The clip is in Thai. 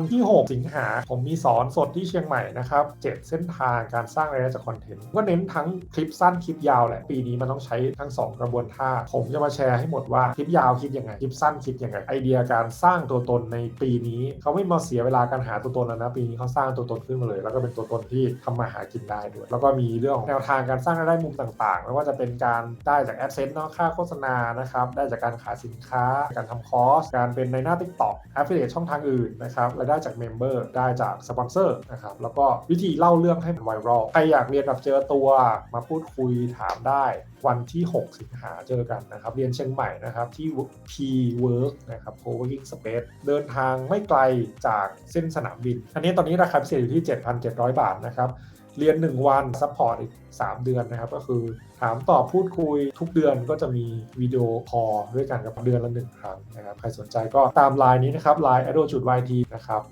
วันที่ 6 สิงหาผมมีสอนสดที่เชียงใหม่นะครับ 7 เส้นทางการสร้างรายได้จากคอนเทนต์ ก็เน้นทั้งคลิปสั้นคลิปยาวแหละ ปีนี้มันต้องใช้ทั้ง 2 กระบวนท่า ผมจะมาแชร์ให้หมดว่าคลิปยาวคิดยังไง คลิปสั้นคิดยังไง ไอเดียการสร้างตัวตนในปีนี้ เขาไม่มาเสียเวลาการหาตัวตนแล้วนะ ปีนี้เขาสร้างตัวตนขึ้นมาเลย แล้วก็เป็นตัวตนที่ทำมาหากินได้ด้วย แล้วก็มีเรื่องของแนวทางการสร้างรายได้มุมต่างๆ ไม่ว่าจะเป็นการได้จากแอดเซนต์เนาะค่าโฆษณา นะครับ ได้จากการขายสินค้า การทำคอร์ส การเป็นในหน้า TikTok แอฟเฟ i เ t ช่องทางอื่นนะครับได้จากเมมเบอร์ได้จากสปอนเซอร์นะครับแล้วก็วิธีเล่าเรื่องให้มันไวรัลใครอยากเรียนแบบเจอตัวมาพูดคุยถามได้วันที่ 6 สิงหาเจอกันนะครับ เรียนเชียงใหม่นะครับที่ P Work นะครับ Co-working Space เดินทางไม่ไกลจากเส้นสนามบิน อันนี้ตอนนี้ราคาพิเศษอยู่ที่ 7,700 บาทนะครับ เรียน 1 วันซัพพอร์ตอีก 3 เดือนนะครับ ก็คือถามตอบพูดคุยทุกเดือนก็จะมีวิดีโอคอลด้วยกันกับเดือนละ 1 ครั้งนะครับ ใครสนใจก็ตามไลน์นี้นะครับไลน์ a d o จุด YT นะครับ